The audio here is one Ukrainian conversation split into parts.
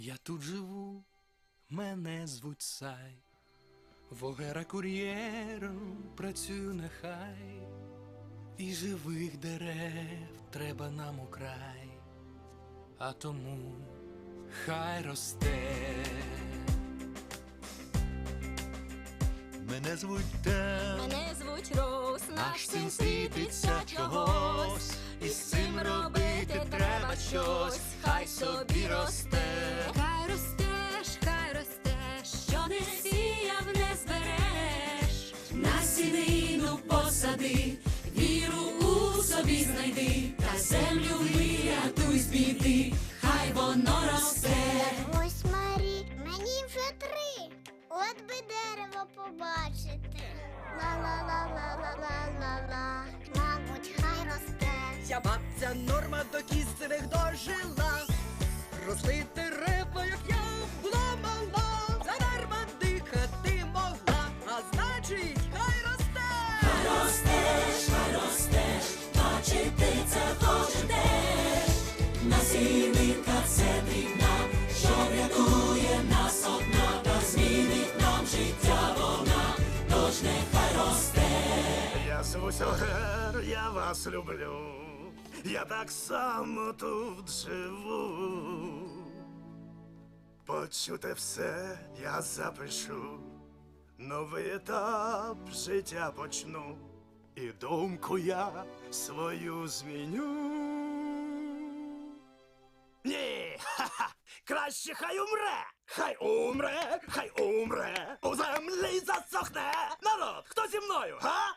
Я тут живу, мене звуть Сай. Вогера кур'єром працюю нехай, і живих дерев треба нам украй, а тому хай росте. Мене звуть Тем, Мене звуть Роуз, наш син світиться чогось, і з цим робити треба щось, хай собі росте. От би дерево побачити. Ла-ла-ла-ла-ла-ла-ла-ла. Мабуть, хай росте. Я бабця норма Я звусь Огер, я вас люблю. Я так само тут живу. Почуте все я запишу. Новий етап життя почну. І думку я свою зміню. Ні, ха-ха, краще хай умре, хай умре, хай умре, у землі засохне. Народ, хто зі мною, га?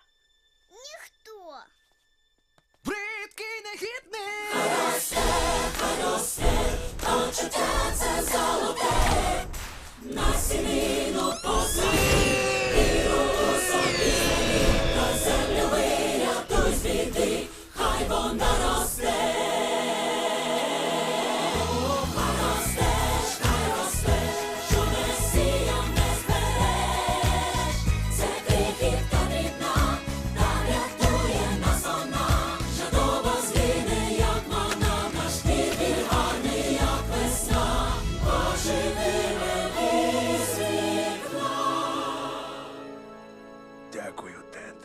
дякую, Тед.